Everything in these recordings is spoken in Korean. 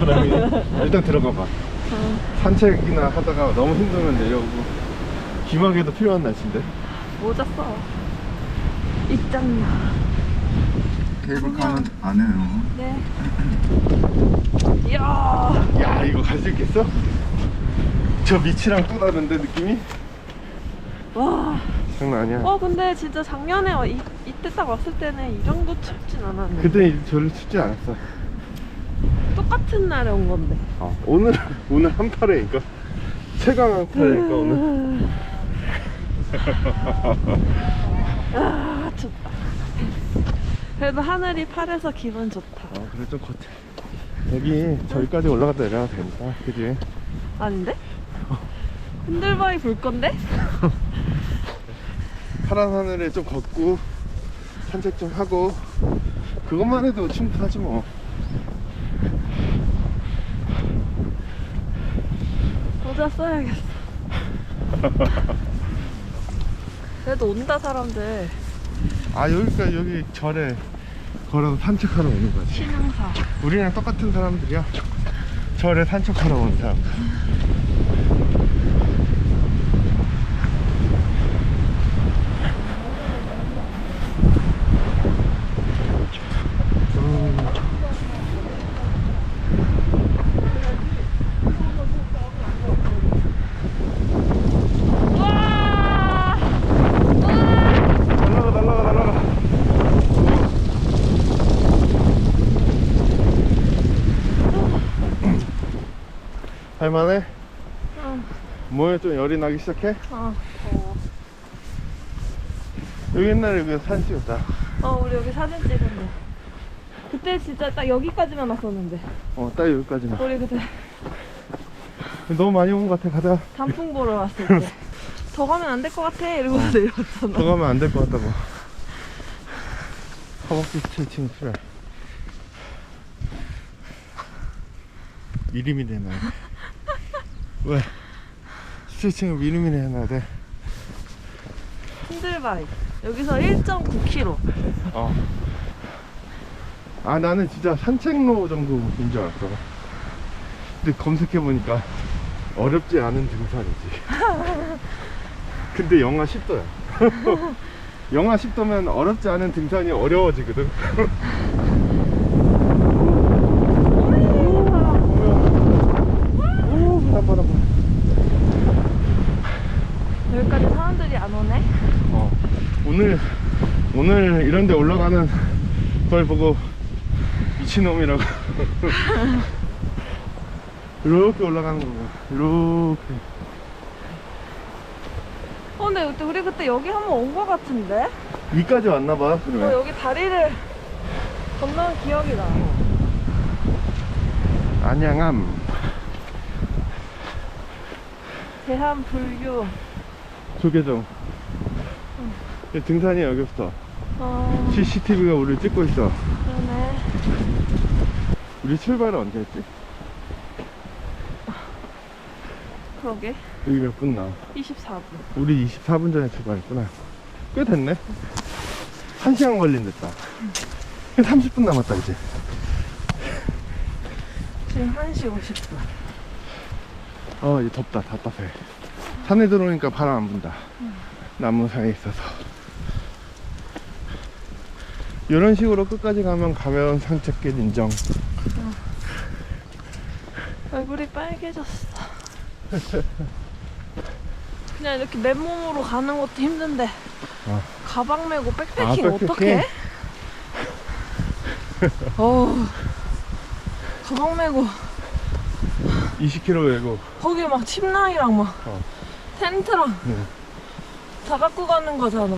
사람이 일단 들어가 봐 산책이나 하다가 너무 힘들면 내려오고 기막에도 필요한 날씨인데 모자 써. 있잖아. 케이블카는 안 해요 네. 이야. 야 이거 갈 수 있겠어? 저 밑이랑 또 다른데 느낌이? 와. 장난 아니야 어 근데 진짜 작년에 이, 이때 딱 왔을 때는 이 정도 춥진 않았네. 그때 별로 춥지 않았어 똑같은 날에 온 건데. 어, 오늘 오늘 한파래니까 최강 한파래니까 오늘 아 춥다. 그래도 하늘이 파래서 기분 좋다. 어 그래 좀 겉에 여기 저기까지 올라갔다 내려가도 되니까 그지? 아닌데? 흔들바위 불 건데? 파란 하늘에 좀 걷고 산책 좀 하고 그것만 해도 충분하지 뭐 모자 써야겠어. 그래도 온다 사람들 아 여기가 여기 절에 걸어서 산책하러 오는 거지 신앙사. 우리랑 똑같은 사람들이야 절에 산책하러 오는 사람들 음. 와! 날라가 날라가 날라가 할만해? 어, 뭐에 좀 열이 나기 시작해? 어, 더워. 여기 옛날에 그 사진 찍었다 어, 우리 여기 사진 찍었네. 그때 진짜 딱 여기까지만 왔었는데. 어 딱 여기까지만 우리 그때 너무 많이 온 것 같아 가자 단풍 보러 왔을 때. 더 가면 안 될 것 같아. 이러고 내려왔잖아. 더 가면 안 될 것 같다고 허벅지 스트레칭 필요해 해놔야 돼 왜? 스트레칭을 미리미리 해놔야 돼 흔들바위. 여기서 1.9km. 어. 아 나는 진짜 산책로 정도인 줄 알았어 근데 검색해보니까 어렵지 않은 등산이지 근데 영하 10도야 영하 10도면 어렵지 않은 등산이 어려워지거든 오 바람 바람 바람 여기까지 사람들이 안 오네? 어, 오늘 오늘 이런 데 올라가는 걸 보고 미친놈이라고. 이렇게 올라가는 거고 이렇게. 어, 근데 그때 우리 그때 여기 한번 온것 같은데? 위까지 왔나 봐 어, 그러면. 여기 다리를 건너는 기억이 나. 안양함 대한 불교. 조계종. 등산이 여기부터 어, CCTV가 우리를 찍고 있어 그러네. 우리 출발은 언제 했지? 그러게. 여기 몇 분 나와 24분. 우리 24분 전에 출발했구나. 꽤 됐네. 1시간 걸린댔다. 30분 남았다, 이제. 지금 1시 50분. 어, 이제 덥다, 답답해. 산에 들어오니까 바람 안 분다. 나무 사이에 있어서. 이런 식으로 끝까지 가면 가벼운 산책길 인정. 얼굴이 빨개졌어. 그냥 이렇게 맨몸으로 가는 것도 힘든데 어. 가방 메고 백패킹 아, 백패킹? 어떻게? 어 가방 메고 20km 외고. 거기 막 침낭이랑 막 어. 텐트랑 네. 다 갖고 가는 거잖아.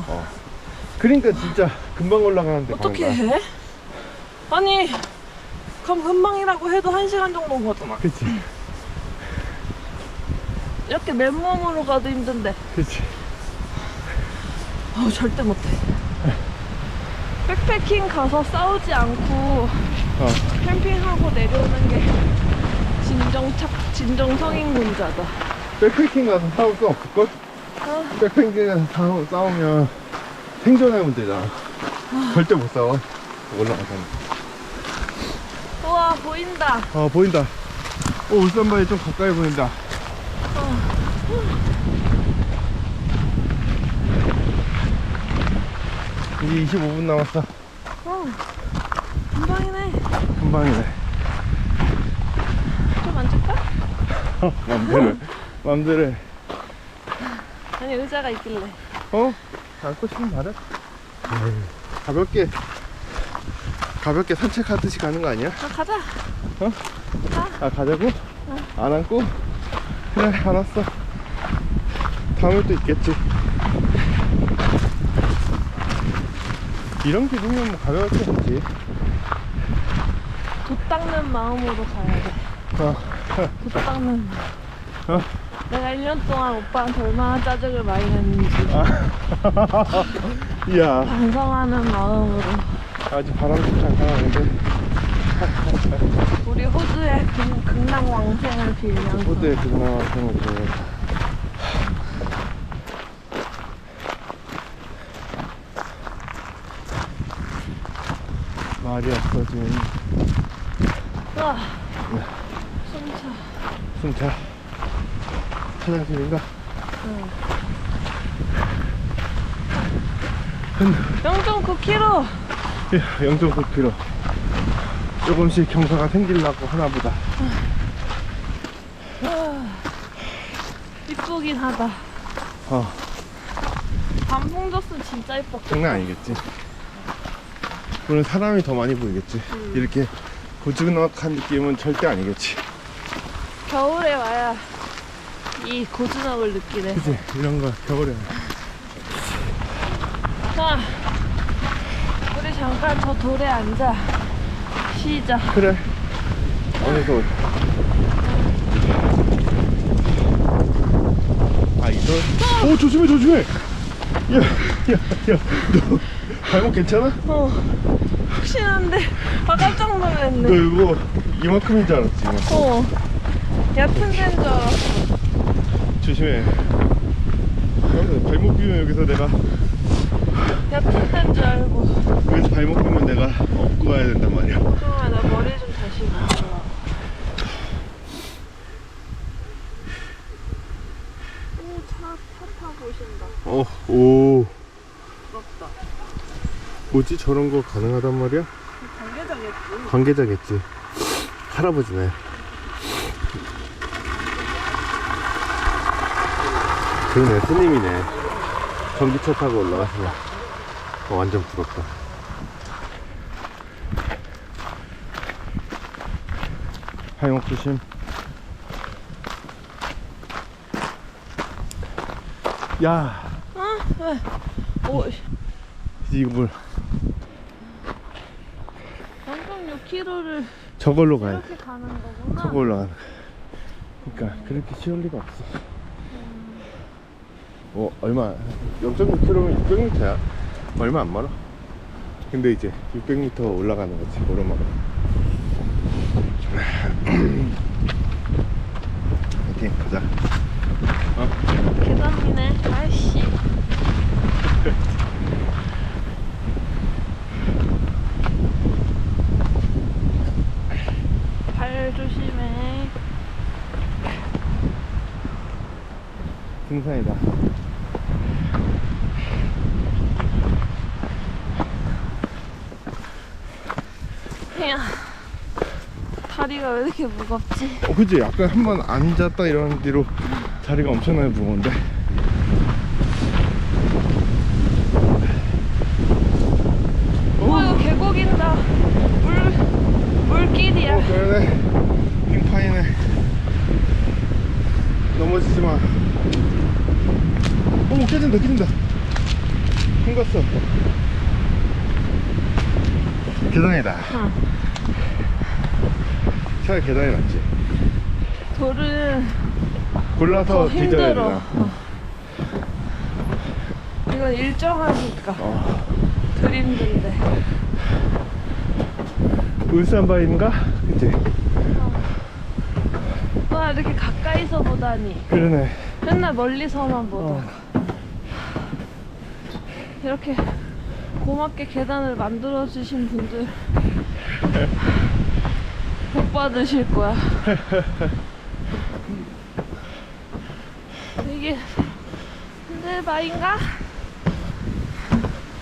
그러니까 진짜 금방 올라가는데. 어떻게. 해? 아니 그럼 금방이라고 해도 한 시간 정도인 거잖아. 그치, 이렇게 맨몸으로 가도 힘든데 그치. 아 절대 못해. 백패킹 가서 싸우지 않고 어, 캠핑하고 내려오는 게 진정 착 진정 성인군자다. 백패킹 가서 싸울 거 없을걸? 아, 백패킹 가서 싸우, 싸우면 생존의 문제잖아. 절대 못 싸워. 올라가서는. 우와 보인다. 어 보인다 오 울산바위 좀 가까이 보인다 이제 25분 남았어 어. 금방이네. 금방이네 좀 앉을까? 맘대로 맘대로 해. 아니 의자가 있길래. 어? 앉고 싶으면 말해 가볍게 가볍게 산책하듯이 가는 거 아니야? 아 가자. 아 가자고? 안 앉고? 그래 알았어 다음에 또 있겠지 이런 기분이면 뭐 가볍게 가지 돛 닦는 마음으로 가야 돼. 어. 돛 닦는 마음. 어? 내가 1년 동안 오빠한테 얼마나 짜증을 많이 냈는지 이야. 반성하는 마음으로. 아주 바람도 잠깐 하는데 우리 호주의 극, 극락 왕생을 빌면서. 호주에 그나마 생을 보내 말이 없어진. 와 숨차. 순차. 화장실인가? 응. 근 0.9km 0.9km 조금씩 경사가 생기려고 하나보다. 이쁘긴 하다. 어. 단풍 졌으면 진짜 이뻤겠다. 장난 아니겠지? 오늘 사람이 더 많이 보이겠지? 이렇게 고즈넉한 느낌은 절대 아니겠지. 겨울에 와야 이 고즈넉을 느끼네. 그치? 이런 거 겨울에 자 우리 잠깐 저 돌에 앉아. 쉬자. 그래. 어느 돌? 아 이 돌? 오 조심해 조심해! 야 야 야 너 발목 괜찮아? 어 혹시나인데? 아 깜짝 너 놀랐네. 이거 이만큼인 줄 알았지 이만큼. 어 얕은 데인 줄 알았어. 조심해. 여기서 발목 비면 여기서 내가 얕은 데인 줄 알고. 여기서 발목 비면 내가 업고 가야 된단 말이야. 잠깐만 나 머리 좀 다시 묶어. 오차 차 타고 오신다. 어, 오. 부럽다. 뭐지? 저런 거 가능하단 말이야? 관계자겠지. 관계자겠지. 할아버지네. 그러네 스님이네. 전기차 타고 올라가시네 어, 완전 부럽다 하용 조심 야오 이거 뭘 0.6km를 저걸로 가야 돼 이렇게 가는 거구나 저거 올라가는 거야. 그러니까 그렇게 쉬울 리가 없어. 어 얼마? 0.6km면 600m야. 얼마 안 멀어. 근데 이제 600m 올라가는 거지 오르막. 파이팅 가자. 어? 계단이네 아이씨 발 조심해 등산이다. 야 다리가 왜 이렇게 무겁지? 어 그지? 약간 한 번 앉았다 이러는 뒤로 다리가 엄청나게 무거운데. 어 이거 계곡인다 물 물길이야 어, 그러네. 빙파이네. 넘어지지 마. 오, 깨진다, 깨진다. 큰 갔어. 계단이다. 응. 차라리 계단이 낫지. 돌은 골라서 더 뒤져야 힘들어 되나. 어. 이건 일정하니까 어. 덜 힘든데 울산바인가? 그치? 와 이렇게 가까이서 보다니 그러네. 맨날 멀리서만 보다가 이렇게 고맙게 계단을 만들어 주신 분들 복 받으실 거야. 이게 흔들바인가?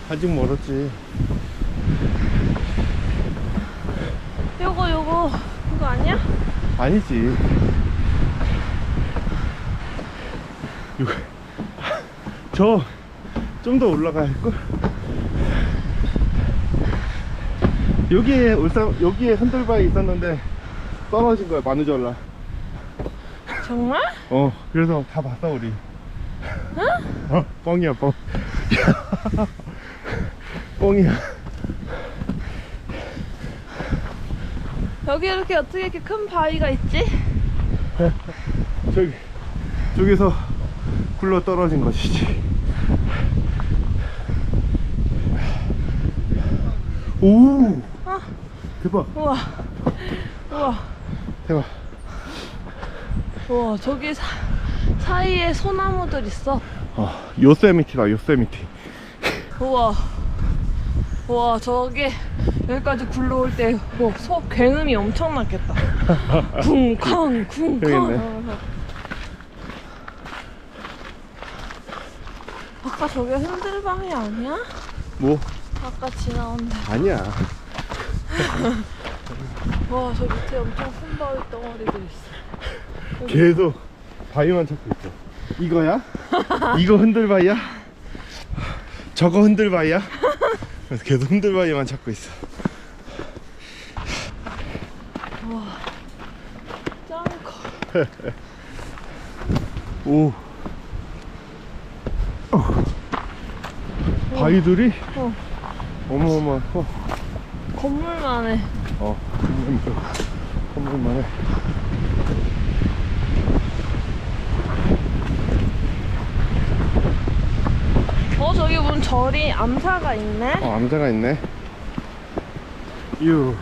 아직 멀었지. 요거 요거 이거 아니야? 아니지. 이거 저 좀 더 올라가야 할걸? 여기에 울산 여기에 흔들바위 있었는데 떨어진 거야 마누절라. 정말? 어 그래서 다 봤어 우리. 어 뻥이야 뻥. 뻥이야. 여기 이렇게 어떻게 이렇게 큰 바위가 있지? 저기 저기서 굴러 떨어진 것이지. 오 어, 대박 우와 우와 대박. 우와 저기 사, 사이에 소나무들 있어 어 요세미티다 요세미티. 우와 우와 저게 여기까지 굴러올 때뭐소 굉음이 엄청 났겠다 쿵쾅 쿵쾅. 아까 저게 흔들방이 아니야? 뭐 아까 지나온 데 아니야. 와 저 밑에 엄청 큰 바위 덩어리들 있어 계속 바위만 찾고 있어. 이거야? 이거 흔들바위야? 저거 흔들바위야? 그래서 계속 흔들바위만 찾고 있어. 짱커 오. 어. 바위들이 어. 어마어마 커. 건물만 해 어, 건물만, 건물만 해. 어 저기 보면 절이 암사가 있네 어, 암자가 있네. 유.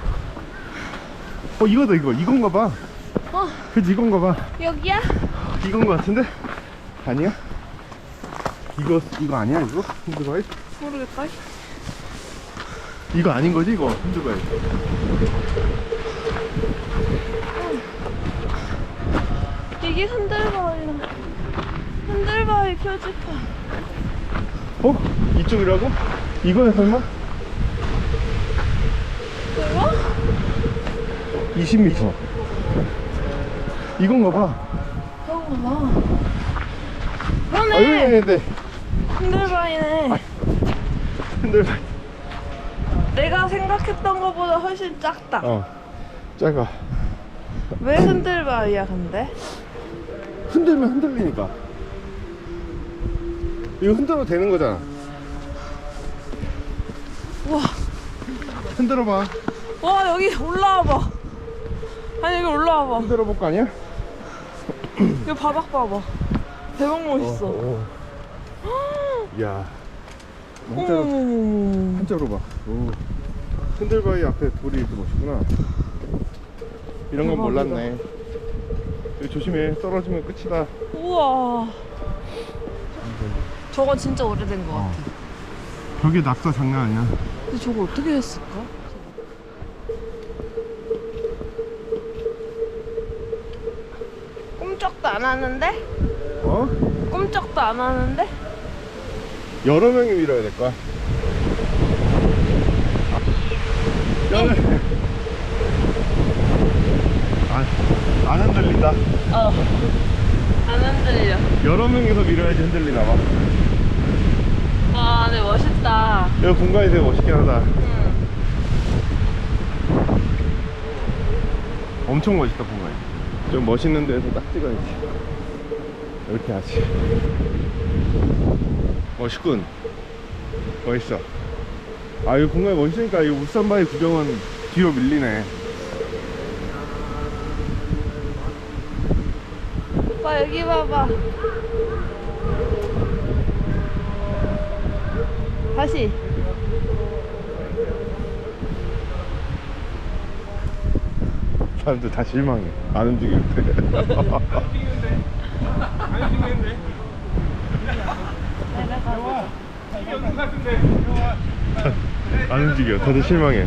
어, 이거다, 이거. 이건가 봐. 어 그치, 이건가 봐. 여기야? 이건 거 같은데? 아니야? 이거, 이거 아니야, 이거? 흔들바위? 모르겠다 이거 아닌 거지, 이거? 흔들바위. 이게 흔들바위야 흔들바위 표지판 어? 이쪽이라고? 이거야, 설마? 이거? 20m. 이건가 봐. 그런가 봐 아, 여기 그러네 있는데. 흔들바위네 흔들바위. 내가 생각했던 것보다 훨씬 작다 어. 작아. 왜 흔들바위야 근데? 흔들면 흔들리니까. 이거 흔들어도 되는 거잖아. 우와 흔들어봐. 와 여기 올라와봐 아니 여기 올라와봐 흔들어 볼 거 아니야? 여기 바닥 봐봐 대박 멋있어 어, 어. 이야. 한자로, 한자로 봐. 오. 흔들바위 앞에 돌이 이렇게 멋있구나. 이런 건 대박이다. 몰랐네. 여기 조심해. 떨어지면 끝이다. 우와 저건 진짜 오래된 거 같아 벽에 낙서 장난 아니야. 근데 저거 어떻게 했을까? 꿈쩍도 안 하는데? 어? 꿈쩍도 안 하는데? 여러 명이 밀어야 될 거야. 야, 안, 안 흔들린다. 어. 안 흔들려. 여러 명이서 밀어야지 흔들리나 봐. 와, 근데 멋있다. 여기 공간이 되게 멋있긴 하다. 응. 엄청 멋있다 공간이. 좀 멋있는 데서 딱 찍어야지. 이렇게 하지. 멋있군. 멋있어. 아, 이 공간이 멋있으니까 이 울산바위 구경은 뒤로 밀리네. 오빠, 여기 봐봐. 다시. 사람들 다 실망해. 안 움직일 때. 내려가자. 안 움직여. 다들 실망해.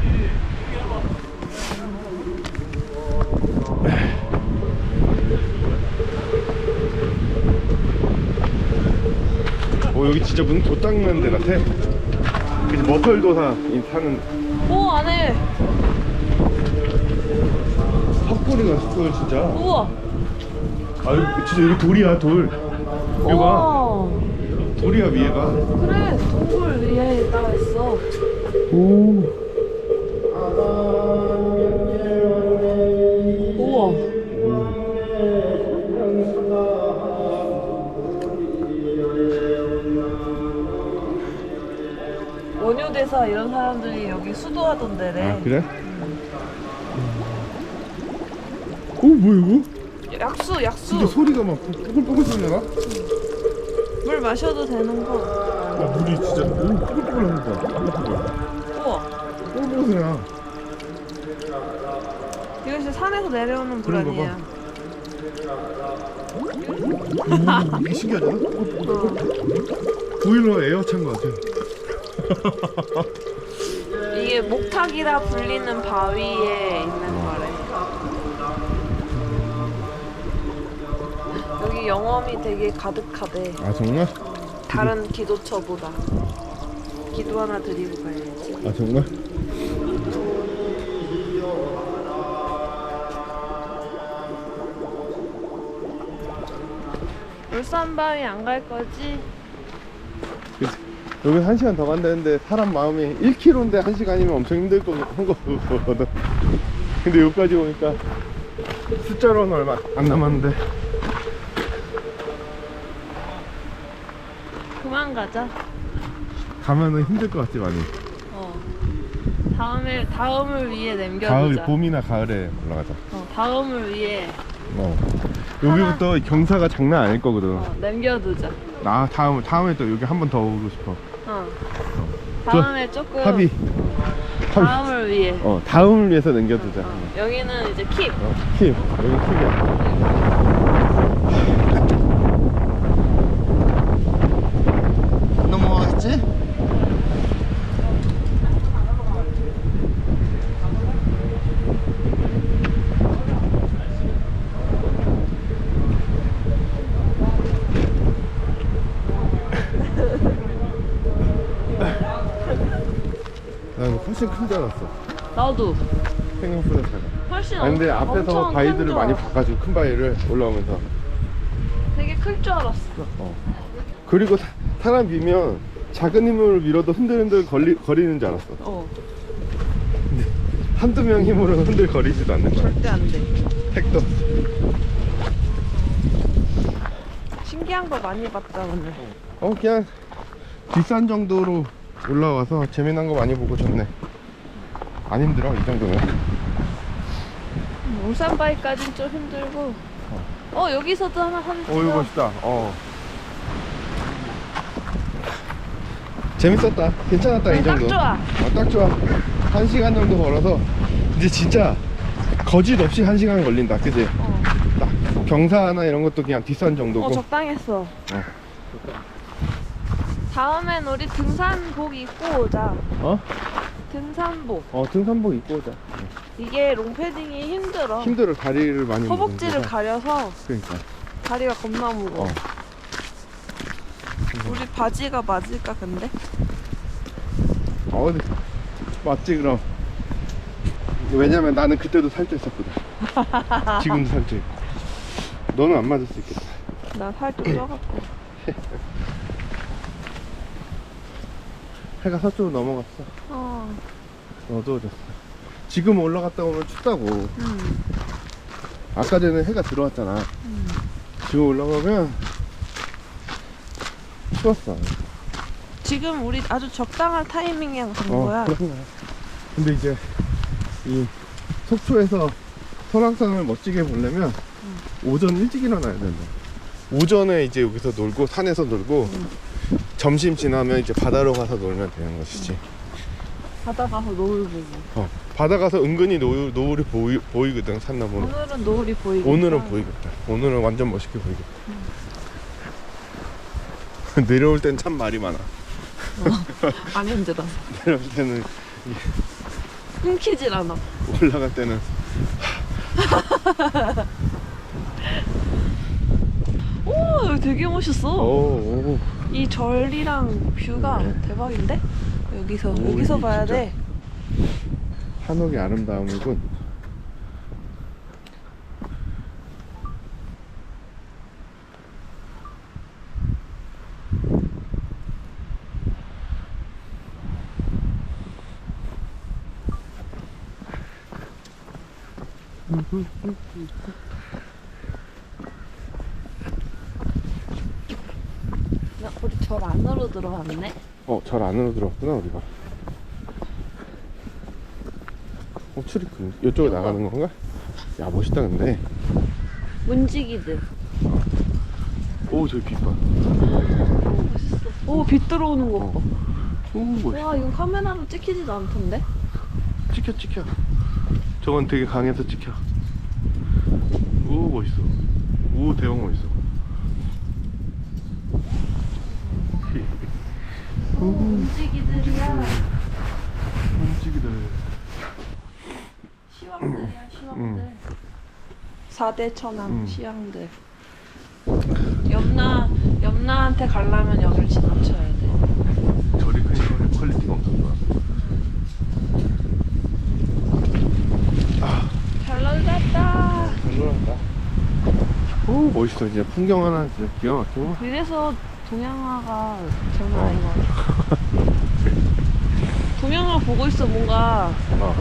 오 여기 진짜 무슨 도 닦는 데 같아? 그치 머털도사 이 사는 오 안에. 헛구리가 헛구리 진짜. 우와. 아 여기 진짜 여기 돌이야 돌. 이거 봐 우와. 돌이야 위에가 그래 동굴 위에 나와 있어. 오 이런 사람들이 여기 수도하던 데래 아 그래? 오 뭐야 이거? 약수 약수. 진짜 소리가 막 뽀글뽀글 소리 나? 물 마셔도 되는 거. 아 물이 진짜 오 뽀글뽀글 뽀글뽀글 우와. 뽀글뽀글 소리 나 이거 진짜 산에서 내려오는 물 그런가 아니야 오, 이게 신기하잖아? 보일러 에어 찬 거 같아 이게 목탁이라 불리는 바위에 있는 거래 여기 영험이 되게 가득하대 아 정말? 다른 기도처보다 기도 하나 드리고 가야지 아 정말? 울산 바위 안 갈 거지? 여기 한 시간 더 간다는데 사람 마음이 1km인데 한 시간이면 엄청 힘들 거 거거든. 근데 여기까지 오니까 숫자로는 얼마 안 남았는데 그만 가자 가면은 힘들 것 같지 많이. 어 다음을 다음을 위해 남겨두자 가을 봄이나 가을에 올라가자. 어, 다음을 위해 어. 여기부터 경사가 장난 아닐 거거든. 어, 남겨두자 나 다음 다음에 또 여기 한 번 더 오고 싶어. 어 다음에 조금 합의. 합의. 다음을 위해 어 다음을 위해서 남겨두자. 어, 여기는 이제 킵 어, 킵 여기 킵이야. 넘어갔지? 난 훨씬 큰 줄 알았어. 나도. 생각보다 작아. 훨씬 아 근데 엄- 앞에서 엄청 바위들을 많이 알았어. 봐가지고 큰 바위를 올라오면서. 되게 클 줄 알았어. 어. 그리고 사, 사람 밀면 작은 힘으로 밀어도 흔들흔들 걸리, 거리는 줄 알았어. 어. 한두 명 힘으로는 흔들 거리지도 않는 거야. 절대 안 돼. 택도 신기한 거 많이 봤다 오늘. 어 그냥 뒷산 정도로 올라와서 재미난 거 많이 보고 좋네 안 힘들어 이 정도면? 울산 바위까진 좀 힘들고. 어 여기서도 하나 한 어 이거 멋있다. 어. 재밌었다. 괜찮았다 이 딱 정도. 좋아. 어, 딱 좋아. 한 시간 정도 걸어서 이제 진짜 거짓 없이 한 시간 걸린다. 그지? 어, 딱 경사나 이런 것도 그냥 뒷산 정도고. 어 적당했어. 다음엔 우리 등산복 입고 오자. 어? 등산복 어 등산복 입고 오자. 이게 롱패딩이 힘들어 힘들어 다리를 많이 허벅지를 무거워서. 가려서 그러니까. 다리가 겁나 무거워 어. 우리 바지가 맞을까 근데? 어 근데 맞지 그럼. 왜냐면 나는 그때도 살쪄 있었거든. 지금도 살쪄 있고. 너는 안 맞을 수 있겠다. 나살좀 쪄갖고 해가 서쪽으로 넘어갔어. 어 어두워졌어. 지금 올라갔다 오면 춥다고. 음. 아까 전에 해가 들어왔잖아. 지금 올라가면 추웠어. 지금 우리 아주 적당한 타이밍에 간 어, 거야 그런 거야. 근데 이제 이 속초에서 설악산을 멋지게 보려면 오전 일찍 일어나야 된다. 오전에 이제 여기서 놀고 산에서 놀고 점심 지나면 이제 바다로 가서 놀면 되는 것이지. 바다 가서 노을 보고 어, 바다 가서 은근히 노을, 노을이 보이, 보이거든 산나무는. 오늘은 노을이 보이고 오늘은 보이겠다. 오늘은 완전 멋있게 보이겠다. 내려올 땐 참 말이 많아. 안 힘들어 내려올 때는 끊기질 않아 올라갈 때는 오 되게 멋있어. 오, 오. 이 절이랑 뷰가 네. 대박인데? 여기서 오, 여기서 봐야 진짜. 돼. 한옥의 아름다움이군. 나 우리 절 안으로 들어왔네. 어, 절 안으로 들어왔구나, 우리가. 어, 출입구. 이거. 나가는 건가? 야, 멋있다, 근데. 문지기들. 오, 저기 빛 봐. 오 멋있어. 오 빛 들어오는 거 봐. 오, 멋있어. 와 이건 카메라로 찍히지도 않던데? 찍혀, 찍혀. 저건 되게 강해서 찍혀. 오, 멋있어. 오, 대박 멋있어. 오 문지기들이야. 움직이들. 시황들이야 시황들. 음. 4대 천왕 음. 시황들. 염라 염라한테 가려면 여길 지나쳐야 돼. 절이 크니까 퀄리티가 엄청 좋아. 잘 놀았다. 잘 놀았다. 오, 멋있어. 진짜 풍경 하나 진짜 기가 막히고. 이래서 동양화가 장난 어. 아닌 것 같아. 동양화 보고 있어 뭔가 어.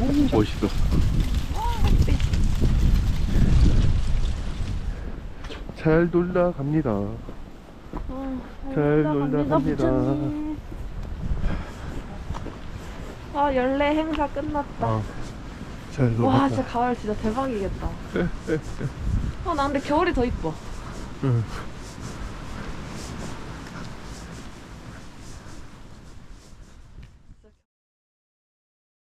오, 멋있어. 잘 놀다 갑니다. 어, 잘 놀다 갑니다. 부처님. 아 연례 행사 끝났다. 어. 잘 놀다. 와 진짜 가을 진짜 대박이겠다. 어 나 근데 겨울이 더 이뻐. 응.